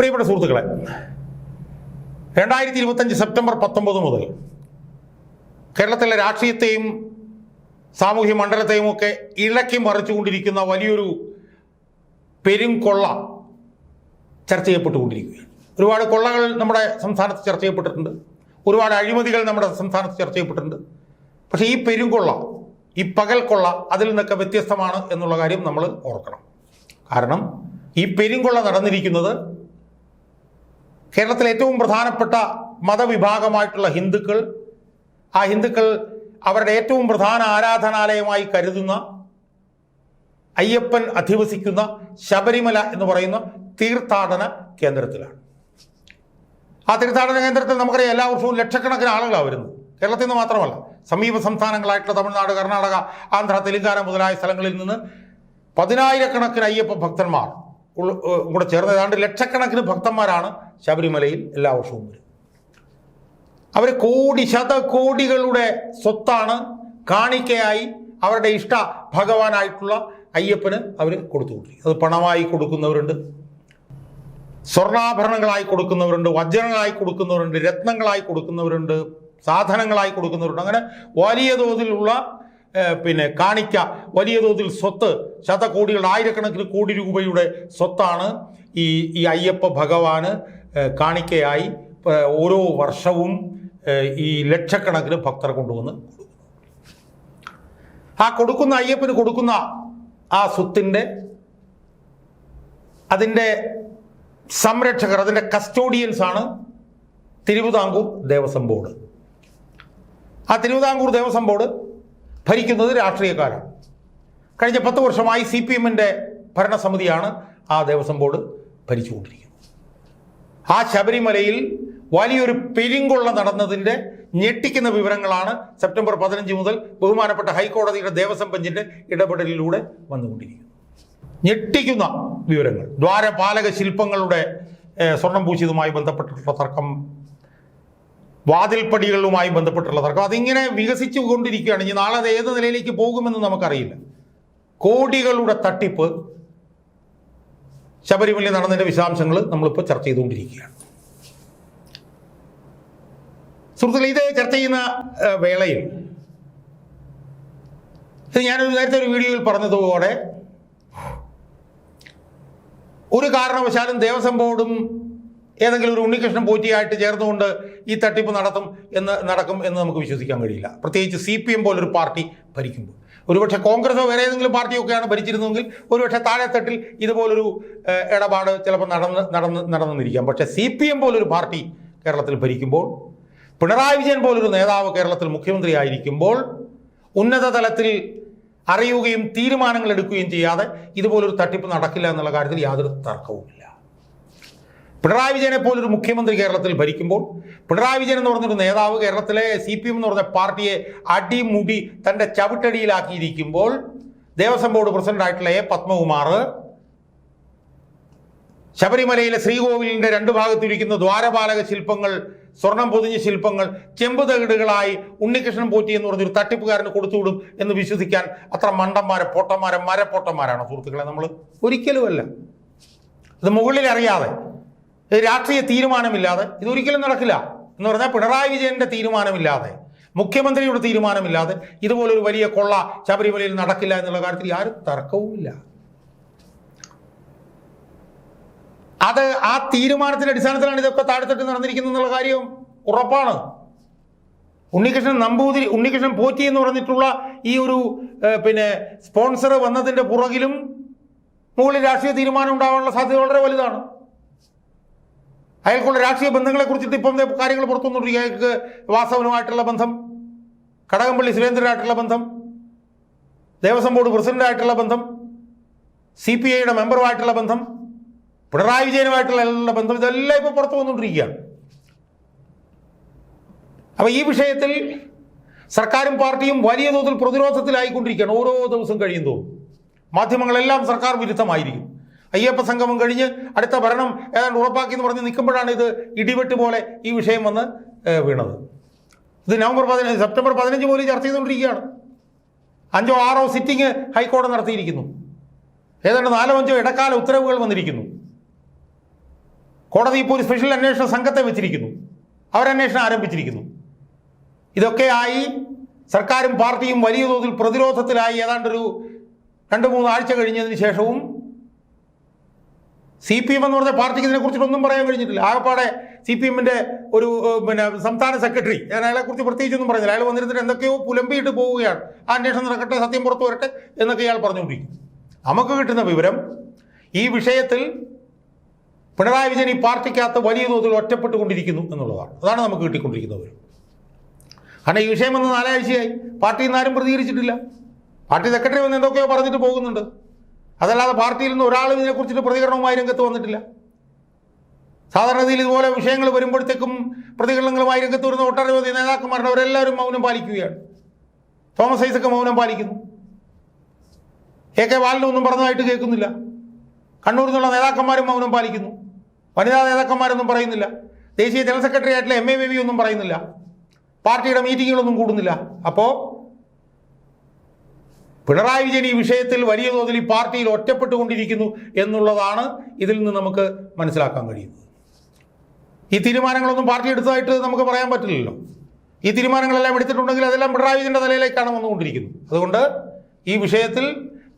പ്രിയപ്പെട്ട സുഹൃത്തുക്കളെ രണ്ടായിരത്തി ഇരുപത്തഞ്ച് സെപ്റ്റംബർ പത്തൊമ്പത് മുതൽ കേരളത്തിലെ രാഷ്ട്രീയത്തെയും സാമൂഹ്യ മണ്ഡലത്തെയും ഒക്കെ ഇളക്കി മറിച്ചുകൊണ്ടിരിക്കുന്ന വലിയൊരു പെരുംകൊള്ള ചർച്ച ചെയ്യപ്പെട്ടുകൊണ്ടിരിക്കുകയാണ്. ഒരുപാട് കൊള്ളകൾ നമ്മുടെ സംസ്ഥാനത്ത് ചർച്ച ചെയ്യപ്പെട്ടിട്ടുണ്ട്. ഒരുപാട് അഴിമതികൾ നമ്മുടെ സംസ്ഥാനത്ത് ചർച്ച ചെയ്യപ്പെട്ടിട്ടുണ്ട്. പക്ഷേ ഈ പെരുംകൊള്ള ഈ പകൽക്കൊള്ള അതിൽ നിന്നൊക്കെ വ്യത്യസ്തമാണ് എന്നുള്ള കാര്യം നമ്മൾ ഓർക്കണം. കാരണം ഈ പെരുംകൊള്ള നടന്നിരിക്കുന്നത് കേരളത്തിലെ ഏറ്റവും പ്രധാനപ്പെട്ട മതവിഭാഗമായിട്ടുള്ള ഹിന്ദുക്കൾ ആ ഹിന്ദുക്കൾ അവരുടെ ഏറ്റവും പ്രധാന ആരാധനാലയമായി കരുതുന്ന അയ്യപ്പൻ അധിവസിക്കുന്ന ശബരിമല എന്ന് പറയുന്ന തീർത്ഥാടന കേന്ദ്രത്തിലാണ്. ആ തീർത്ഥാടന കേന്ദ്രത്തിൽ നമുക്കറിയാം എല്ലാ വർഷവും ലക്ഷക്കണക്കിന് ആളുകളാണ് വരുന്നത്. കേരളത്തിൽ നിന്ന് മാത്രമല്ല സമീപ സംസ്ഥാനങ്ങളായിട്ടുള്ള തമിഴ്നാട് കർണാടക ആന്ധ്ര തെലുങ്കാന മുതലായ സ്ഥലങ്ങളിൽ നിന്ന് പതിനായിരക്കണക്കിന് അയ്യപ്പ ഭക്തന്മാർ കൂടെ ചേർന്ന് ഏതാണ്ട് ലക്ഷക്കണക്കിന് ഭക്തന്മാരാണ് ശബരിമലയിൽ എല്ലാ വർഷവും വരും. അവർ കോടി ശതകോടികളുടെ സ്വത്താണ് കാണിക്കയായി അവരുടെ ഇഷ്ട ഭഗവാനായിട്ടുള്ള അയ്യപ്പന് അവർ കൊടുത്തുകൊണ്ടിരിക്കും അത് പണമായി കൊടുക്കുന്നവരുണ്ട് സ്വർണാഭരണങ്ങളായി കൊടുക്കുന്നവരുണ്ട് വജ്രങ്ങളായി കൊടുക്കുന്നവരുണ്ട് രത്നങ്ങളായി കൊടുക്കുന്നവരുണ്ട് സാധനങ്ങളായി കൊടുക്കുന്നവരുണ്ട്. അങ്ങനെ വലിയ തോതിലുള്ള പിന്നെ കാണിക്ക വലിയ തോതിൽ സ്വത്ത് ശതകോടികൾ ആയിരക്കണക്കിന് കോടി രൂപയുടെ സ്വത്താണ് ഈ ഈ അയ്യപ്പ ഭഗവാന് കാണിക്കയായി ഓരോ വർഷവും ഈ ലക്ഷക്കണക്കിന് ഭക്തർ കൊണ്ടുവന്ന് ആ കൊടുക്കുന്ന അയ്യപ്പന് കൊടുക്കുന്ന ആ സ്വത്തിന്റെ അതിന്റെ സംരക്ഷകർ അതിന്റെ കസ്റ്റോഡിയൻസ് ആണ് തിരുവിതാംകൂർ ദേവസ്വം ബോർഡ്. ആ തിരുവിതാംകൂർ ദേവസ്വം ബോർഡ് ഭരിക്കുന്നത് രാഷ്ട്രീയക്കാരാണ്. കഴിഞ്ഞ പത്ത് വർഷമായി സി പി എമ്മിന്റെ ഭരണസമിതിയാണ് ആ ദേവസ്വം ബോർഡ് ഭരിച്ചുകൊണ്ടിരിക്കുന്നത്. ആ ശബരിമലയിൽ വലിയൊരു പെരിങ്കൊള്ള നടന്നതിന്റെ ഞെട്ടിക്കുന്ന വിവരങ്ങളാണ് സെപ്റ്റംബർ പതിനഞ്ച് മുതൽ ബഹുമാനപ്പെട്ട ഹൈക്കോടതിയുടെ ദേവസ്വം ബെഞ്ചിന്റെ ഇടപെടലിലൂടെ വന്നുകൊണ്ടിരിക്കുന്നത് ഞെട്ടിക്കുന്ന വിവരങ്ങൾ. ദ്വാരപാലക ശില്പങ്ങളുടെ സ്വർണം പൂശിയതുമായി ബന്ധപ്പെട്ടിട്ടുള്ള തർക്കം വാതിൽപ്പടികളുമായി ബന്ധപ്പെട്ടുള്ള തർക്കം. അതിങ്ങനെ വികസിച്ചു കൊണ്ടിരിക്കുകയാണ് ഇനി നാളെ അത് ഏത് നിലയിലേക്ക് പോകുമെന്ന് നമുക്കറിയില്ല. കോടികളുടെ തട്ടിപ്പ് ശബരിമല നടന്നതിന്റെ വിശദാംശങ്ങൾ നമ്മളിപ്പോൾ ചർച്ച ചെയ്തുകൊണ്ടിരിക്കുകയാണ്. സുഹൃത്തുക്കളെ ഇത് ചർച്ച ചെയ്യുന്ന വേളയിൽ ഞാനൊരു നേരത്തെ ഒരു വീഡിയോയിൽ പറഞ്ഞതുപോലെ ഒരു കാരണവശാലും ദേവസ്വം ബോർഡും ഏതെങ്കിലും ഒരു ഉണ്ണികൃഷ്ണൻ പോറ്റിയായിട്ട് ചേർന്നുകൊണ്ട് ഈ തട്ടിപ്പ് നടത്തും എന്ന് നടക്കും എന്ന് നമുക്ക് വിശ്വസിക്കാൻ കഴിയില്ല. പ്രത്യേകിച്ച് സി പി എം പോലൊരു പാർട്ടി ഭരിക്കുമ്പോൾ. ഒരുപക്ഷെ കോൺഗ്രസോ വേറെ ഏതെങ്കിലും പാർട്ടിയൊക്കെയാണ് ഭരിച്ചിരുന്നതെങ്കിൽ ഒരുപക്ഷെ താഴെത്തട്ടിൽ ഇതുപോലൊരു ഇടപാട് ചിലപ്പോൾ നടന്ന് നടന്ന് നടന്നിരിക്കാം പക്ഷെ സി പി എം പോലൊരു പാർട്ടി കേരളത്തിൽ ഭരിക്കുമ്പോൾ പിണറായി വിജയൻ പോലൊരു നേതാവ് കേരളത്തിൽ മുഖ്യമന്ത്രി ആയിരിക്കുമ്പോൾ ഉന്നത തലത്തിൽ അറിയുകയും തീരുമാനങ്ങൾ എടുക്കുകയും ചെയ്യാതെ ഇതുപോലൊരു തട്ടിപ്പ് നടക്കില്ല എന്നുള്ള കാര്യത്തിൽ യാതൊരു തർക്കവുമില്ല. പിണറായി വിജയനെ പോലൊരു മുഖ്യമന്ത്രി കേരളത്തിൽ ഭരിക്കുമ്പോൾ പിണറായി വിജയൻ എന്ന് പറഞ്ഞൊരു നേതാവ് കേരളത്തിലെ സി പി എം എന്ന് പറഞ്ഞ പാർട്ടിയെ അടിമുടി തന്റെ ചവിട്ടടിയിലാക്കിയിരിക്കുമ്പോൾ ദേവസ്വം ബോർഡ് പ്രസിഡന്റായിട്ടുള്ള എ പത്മകുമാർ ശബരിമലയിലെ ശ്രീകോവിലിന്റെ രണ്ട് ഭാഗത്തിരിക്കുന്ന ദ്വാരപാലക ശില്പങ്ങൾ സ്വർണം പൊതിഞ്ഞ ശില്പങ്ങൾ ചെമ്പ് തകിടുകളായി ഉണ്ണികൃഷ്ണൻ പോറ്റി എന്ന് പറഞ്ഞൊരു തട്ടിപ്പുകാരന് കൊടുത്തുവിടും എന്ന് വിശ്വസിക്കാൻ അത്ര മണ്ടന്മാരെ പൊട്ടന്മാരെ മരപ്പൊട്ടന്മാരാണ് സുഹൃത്തുക്കളെ നമ്മൾ ഒരിക്കലുമല്ല. അത് ഇത് രാഷ്ട്രീയ തീരുമാനമില്ലാതെ ഇതൊരിക്കലും നടക്കില്ല. എന്ന് പറഞ്ഞാൽ പിണറായി വിജയന്റെ തീരുമാനമില്ലാതെ മുഖ്യമന്ത്രിയുടെ തീരുമാനമില്ലാതെ ഇതുപോലൊരു വലിയ കൊള്ള ശബരിമലയിൽ നടക്കില്ല എന്നുള്ള കാര്യത്തിൽ ആരും തർക്കവുമില്ല. അത് ആ തീരുമാനത്തിന്റെ അടിസ്ഥാനത്തിലാണ് ഇതൊക്കെ താഴെത്തട്ട് നടന്നിരിക്കുന്നത് എന്നുള്ള കാര്യം ഉറപ്പാണ്. ഉണ്ണികൃഷ്ണൻ നമ്പൂതിരി ഉണ്ണികൃഷ്ണൻ പോറ്റി എന്ന് പറഞ്ഞിട്ടുള്ള ഈ ഒരു പിന്നെ സ്പോൺസർ വന്നതിന്റെ പുറകിലും മുകളിൽ രാഷ്ട്രീയ തീരുമാനം ഉണ്ടാവാനുള്ള സാധ്യത വളരെ വലുതാണ്. അയാൾക്കുള്ള രാഷ്ട്രീയ ബന്ധങ്ങളെ കുറിച്ചിട്ട് ഇപ്പം കാര്യങ്ങൾ പുറത്തുനിന്നുകൊണ്ടിരിക്കുക അയാൾക്ക് വാസവനുമായിട്ടുള്ള ബന്ധം കടകംപള്ളി സുരേന്ദ്രനായിട്ടുള്ള ബന്ധം ദേവസ്വം ബോർഡ് പ്രസിഡന്റായിട്ടുള്ള ബന്ധം സി പി ഐയുടെ മെമ്പറുമായിട്ടുള്ള ബന്ധം പിണറായി വിജയനുമായിട്ടുള്ള എല്ലാ ബന്ധം ഇതെല്ലാം ഇപ്പോൾ പുറത്തു വന്നുകൊണ്ടിരിക്കുകയാണ്. അപ്പോൾ ഈ വിഷയത്തിൽ സർക്കാരും പാർട്ടിയും വലിയ തോതിൽ പ്രതിരോധത്തിലായിക്കൊണ്ടിരിക്കുകയാണ്. ഓരോ ദിവസം കഴിയും മാധ്യമങ്ങളെല്ലാം സർക്കാർ വിരുദ്ധമായിരിക്കും. അയ്യപ്പ സംഗമം കഴിഞ്ഞ് അടുത്ത ഭരണം ഏതാണ്ട് ഉറപ്പാക്കി എന്ന് പറഞ്ഞ് നിൽക്കുമ്പോഴാണ് ഇത് ഇടിവെട്ട് പോലെ ഈ വിഷയം വന്ന് വീണത്. ഇത് നവംബർ പതിനഞ്ച് സെപ്റ്റംബർ പതിനഞ്ച് പോലും ചർച്ച ചെയ്തുകൊണ്ടിരിക്കുകയാണ്. അഞ്ചോ ആറോ സിറ്റിംഗ് ഹൈക്കോടതി നടത്തിയിരിക്കുന്നു. ഏതാണ്ട് നാലോ അഞ്ചോ ഇടക്കാല ഉത്തരവുകൾ വന്നിരിക്കുന്നു. കോടതി ഇപ്പോൾ ഒരു സ്പെഷ്യൽ അന്വേഷണ സംഘത്തെ വെച്ചിരിക്കുന്നു. അവരന്വേഷണം ആരംഭിച്ചിരിക്കുന്നു. ഇതൊക്കെ ആയി സർക്കാരും പാർട്ടിയും വലിയ തോതിൽ പ്രതിരോധത്തിലായി. ഏതാണ്ടൊരു രണ്ട് മൂന്ന് ആഴ്ച കഴിഞ്ഞതിന് ശേഷവും സി പി എം എന്ന് പറഞ്ഞ പാർട്ടിക്ക് ഇതിനെക്കുറിച്ചിട്ടൊന്നും പറയാൻ കഴിഞ്ഞിട്ടില്ല. ആകെപ്പാടെ സി പി എമ്മിന്റെ ഒരു പിന്നെ സംസ്ഥാന സെക്രട്ടറി ഞാൻ അയാളെക്കുറിച്ച് പ്രത്യേകിച്ചൊന്നും പറഞ്ഞില്ല. അയാൾ വന്നിരുന്നിട്ട് എന്തൊക്കെയോ പുലമ്പിയിട്ട് പോവുകയാണ്. ആ അന്വേഷണം നടക്കട്ടെ സത്യം പുറത്തു വരട്ടെ എന്നൊക്കെ ഇയാൾ പറഞ്ഞുകൊണ്ടിരിക്കും. നമുക്ക് കിട്ടുന്ന വിവരം ഈ വിഷയത്തിൽ പിണറായി വിജയൻ ഈ പാർട്ടിക്കകത്ത് വലിയ തോതിൽ ഒറ്റപ്പെട്ടുകൊണ്ടിരിക്കുന്നു എന്നുള്ളതാണ്. അതാണ് നമുക്ക് കിട്ടിക്കൊണ്ടിരിക്കുന്ന വിവരം. കാരണം ഈ വിഷയം വന്ന് നാലാഴ്ചയായി. പാർട്ടിയിൽ നിന്ന് ആരും പ്രതികരിച്ചിട്ടില്ല. പാർട്ടി സെക്രട്ടറി വന്ന് എന്തൊക്കെയോ പറഞ്ഞിട്ട് പോകുന്നുണ്ട്. അതല്ലാതെ പാർട്ടിയിൽ നിന്ന് ഒരാളും ഇതിനെക്കുറിച്ചിട്ട് പ്രതികരണവുമായി രംഗത്ത് വന്നിട്ടില്ല. സാധാരണഗതിയിൽ ഇതുപോലെ വിഷയങ്ങൾ വരുമ്പോഴത്തേക്കും പ്രതികരണങ്ങളുമായി രംഗത്ത് വരുന്ന ഒട്ടനവധി നേതാക്കന്മാരുടെ അവരെല്ലാവരും മൗനം പാലിക്കുകയാണ്. തോമസ് ഐസക്ക് മൗനം പാലിക്കുന്നു. എ കെ ബാലനൊന്നും പറഞ്ഞതായിട്ട് കേൾക്കുന്നില്ല. കണ്ണൂരിൽ നിന്നുള്ള നേതാക്കന്മാരും മൗനം പാലിക്കുന്നു. വനിതാ നേതാക്കന്മാരൊന്നും പറയുന്നില്ല. ദേശീയ ജനറൽ സെക്രട്ടറി ആയിട്ടുള്ള എം എ ബേബി ഒന്നും പറയുന്നില്ല. പാർട്ടിയുടെ മീറ്റിങ്ങുകളൊന്നും കൂടുന്നില്ല. അപ്പോൾ പിണറായി വിജയൻ ഈ വിഷയത്തിൽ വലിയ തോതിൽ ഈ പാർട്ടിയിൽ ഒറ്റപ്പെട്ടുകൊണ്ടിരിക്കുന്നു എന്നുള്ളതാണ് ഇതിൽ നിന്ന് നമുക്ക് മനസ്സിലാക്കാൻ കഴിയുന്നത്. ഈ തീരുമാനങ്ങളൊന്നും പാർട്ടി എടുത്തതായിട്ട് നമുക്ക് പറയാൻ പറ്റില്ലല്ലോ. ഈ തീരുമാനങ്ങളെല്ലാം എടുത്തിട്ടുണ്ടെങ്കിൽ അതെല്ലാം പിണറായി വിജയന്റെ തലയിലേക്കാണ് വന്നുകൊണ്ടിരിക്കുന്നത്. അതുകൊണ്ട് ഈ വിഷയത്തിൽ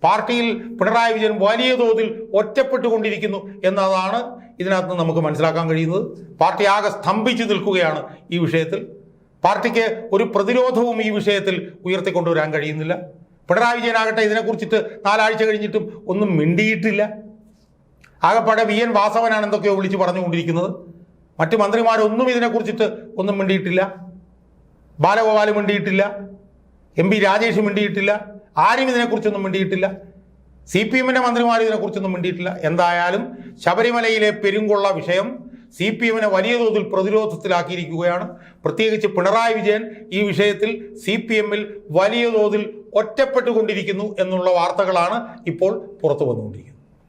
പാർട്ടിയിൽ പിണറായി വിജയൻ വലിയ തോതിൽ ഒറ്റപ്പെട്ടുകൊണ്ടിരിക്കുന്നു എന്നതാണ് ഇതിനകത്ത് നമുക്ക് മനസ്സിലാക്കാൻ കഴിയുന്നത്. പാർട്ടി ആകെ സ്തംഭിച്ചു നിൽക്കുകയാണ് ഈ വിഷയത്തിൽ. പാർട്ടിക്ക് ഒരു പ്രതിരോധവും ഈ വിഷയത്തിൽ ഉയർത്തിക്കൊണ്ടുവരാൻ കഴിയുന്നില്ല. പിണറായി വിജയനാകട്ടെ ഇതിനെക്കുറിച്ചിട്ട് നാലാഴ്ച കഴിഞ്ഞിട്ടും ഒന്നും മിണ്ടിയിട്ടില്ല. ആകപ്പാടെ വി എൻ വാസവനാണ് എന്തൊക്കെയോ വിളിച്ച് പറഞ്ഞുകൊണ്ടിരിക്കുന്നത്. മറ്റ് മന്ത്രിമാരൊന്നും ഇതിനെക്കുറിച്ചിട്ട് ഒന്നും മിണ്ടിയിട്ടില്ല. ബാലഗോപാൽ മിണ്ടിയിട്ടില്ല. എം പി രാജേഷ് മിണ്ടിയിട്ടില്ല. ആരും ഇതിനെക്കുറിച്ചൊന്നും മിണ്ടിയിട്ടില്ല. സി പി എമ്മിന്റെ മന്ത്രിമാർ ഇതിനെക്കുറിച്ചൊന്നും മിണ്ടിയിട്ടില്ല. എന്തായാലും ശബരിമലയിലെ പെരുങ്കൊള്ള വിഷയം സി പി എമ്മിനെ വലിയ തോതിൽ പ്രതിരോധത്തിലാക്കിയിരിക്കുകയാണ്. പ്രത്യേകിച്ച് പിണറായി വിജയൻ ഈ വിഷയത്തിൽ സി പി എമ്മിൽ വലിയ തോതിൽ ഒറ്റപ്പെട്ടുകൊണ്ടിരിക്കുന്നു എന്നുള്ള വാർത്തകളാണ് ഇപ്പോൾ പുറത്തു വന്നുകൊണ്ടിരിക്കുന്നത്.